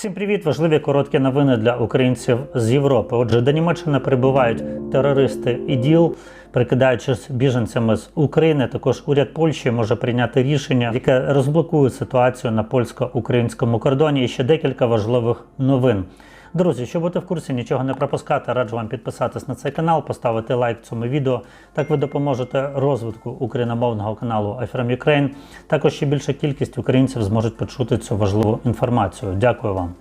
Всім привіт! Важливі короткі новини для українців з Європи. Отже, до Німеччини прибувають терористи ІДІЛ, прикидаючись біженцями з України. Також уряд Польщі може прийняти рішення, яке розблокує ситуацію на польсько-українському кордоні. І ще декілька важливих новин. Друзі, щоб бути в курсі, нічого не пропускати, раджу вам підписатись на цей канал, поставити лайк цьому відео. Так ви допоможете розвитку україномовного каналу iFrom Ukraine. Також ще більша кількість українців зможуть почути цю важливу інформацію. Дякую вам.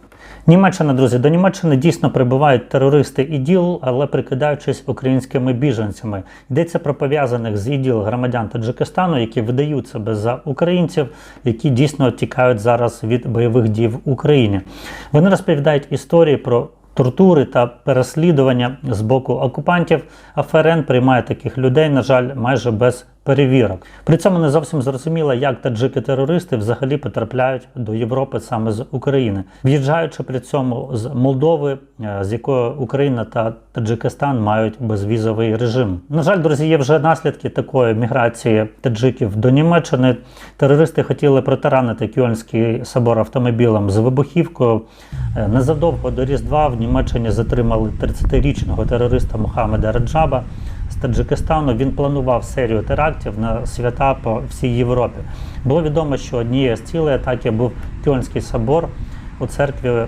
Німеччина, друзі, до Німеччини дійсно прибувають терористи іділ, але прикидаючись українськими біженцями. Йдеться про пов'язаних з іділ громадян Таджикистану, які видають себе за українців, які дійсно тікають зараз від бойових дій в Україні. Вони розповідають історії про. Тортури та переслідування з боку окупантів, а ФРН приймає таких людей, на жаль, майже без перевірок. При цьому не зовсім зрозуміло, як таджики-терористи взагалі потрапляють до Європи саме з України, в'їжджаючи при цьому з Молдови, е, з якою Україна та Таджикистан мають безвізовий режим. На жаль, друзі, є вже наслідки такої міграції таджиків до Німеччини. Терористи хотіли протаранити Кьольнський собор автомобілем з вибухівкою. Е, Незадовго до Різдва в Німеччині затримали 30-річного терориста Мухаммеда Раджаба з Таджикистану. Він планував серію терактів на свята по всій Європі. Було відомо, що однією з цілей атаки був Кьонський собор. У церкві е,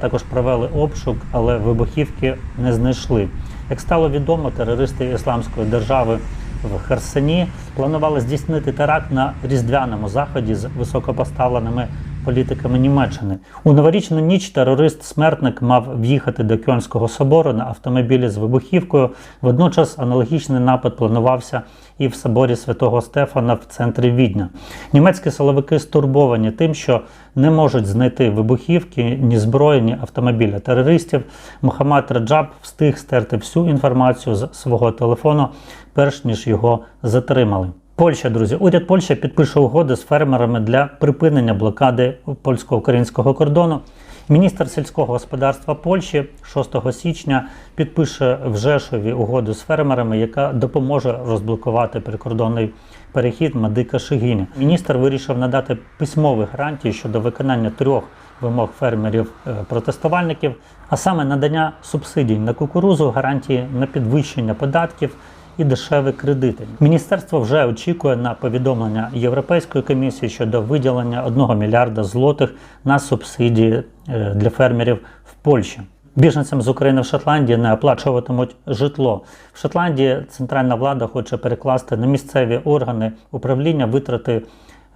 також провели обшук, але вибухівки не знайшли. Як стало відомо, терористи Ісламської держави в Херсоні планували здійснити теракт на різдвяному заході з високопоставленими політиками Німеччини. У новорічну ніч терорист-смертник мав в'їхати до Кьольнського собору на автомобілі з вибухівкою. Водночас аналогічний напад планувався і в соборі святого Стефана в центрі Відня. Німецькі силовики стурбовані тим, що не можуть знайти вибухівки, ні зброї, ні автомобіля терористів. Мухаммад Раджаб встиг стерти всю інформацію з свого телефону, перш ніж його затримали. Польща, друзі, уряд Польщі підпише угоди з фермерами для припинення блокади польсько-українського кордону. Міністр сільського господарства Польщі 6 січня підпише в Жешові угоду з фермерами, яка допоможе розблокувати прикордонний перехід Мадика Шигіні. Міністр вирішив надати письмові гарантії щодо виконання трьох вимог фермерів-протестувальників, а саме надання субсидій на кукурузу, гарантії на підвищення податків і дешеві кредити. Міністерство вже очікує на повідомлення Європейської комісії щодо виділення 1 мільярда злотих на субсидії е, для фермерів в Польщі. Біженцям з України в Шотландії не оплачуватимуть житло. В Шотландії центральна влада хоче перекласти на місцеві органи управління витрати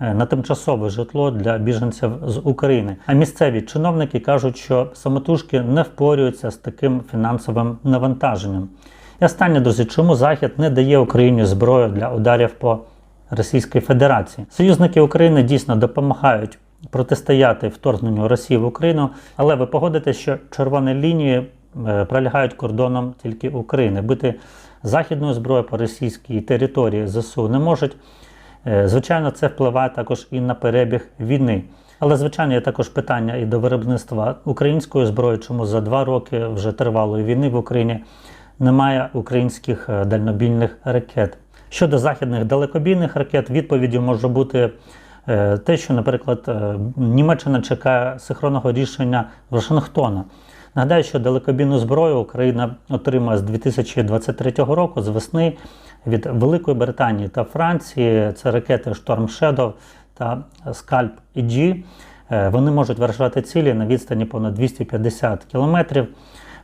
е, на тимчасове житло для біженців з України. А місцеві чиновники кажуть, що самотужки не впорюються з таким фінансовим навантаженням. І останнє, друзі, чому Захід не дає Україні зброю для ударів по Російській Федерації? Союзники України дійсно допомагають протистояти вторгненню Росії в Україну, але ви погодитесь, що червоні лінії е, пролягають кордоном тільки України. Бити західною зброєю по російській території ЗСУ не можуть. Е, Звичайно, це впливає також і на перебіг війни. Але, звичайно, є також питання і до виробництва української зброї, чому за два роки вже тривалої війни в Україні немає українських е, дальнобійних ракет. Щодо західних далекобійних ракет, відповіддю може бути е, те, що, наприклад, е, Німеччина чекає синхронного рішення Вашингтона. Нагадаю, що далекобійну зброю Україна отримає з 2023 року з весни від Великої Британії та Франції. Це ракети Storm Shadow та Scalp EG. Вони можуть вражати цілі на відстані понад 250 кілометрів.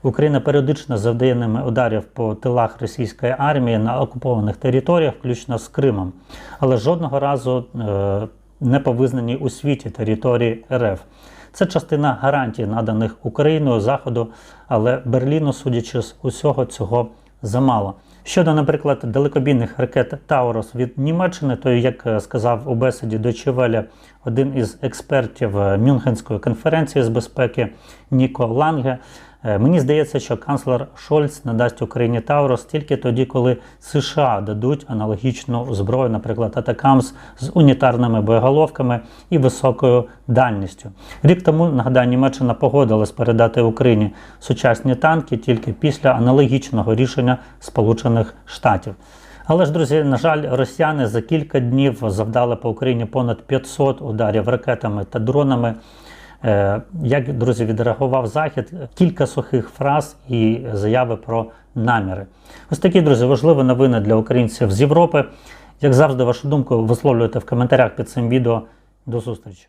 Україна періодично завдає ними ударів по тилах російської армії на окупованих територіях, включно з Кримом, але жодного разу е, не по визнаній у світі території РФ. Це частина гарантій, наданих Україною Заходу, але Берліну, судячи з усього цього, замало. Щодо, наприклад, далекобійних ракет Таурос від Німеччини, то, як сказав у бесіді до Чевеля один із експертів Мюнхенської конференції з безпеки Ніко Ланге, Мені здається, що канцлер Шольц надасть Україні Таурос тільки тоді, коли США дадуть аналогічну зброю, наприклад, Атакамс з унітарними боєголовками і високою дальністю. Рік тому нагадаю, Німеччина погодилась передати Україні сучасні танки тільки після аналогічного рішення Сполучених Штатів. Але ж, друзі, на жаль, росіяни за кілька днів завдали по Україні понад 500 ударів ракетами та дронами. Е, Як друзі відреагував захід? Кілька сухих фраз і заяви про наміри. Ось такі друзі важливі новини для українців з Європи. Як завжди, вашу думку висловлюйте в коментарях під цим відео. До зустрічі.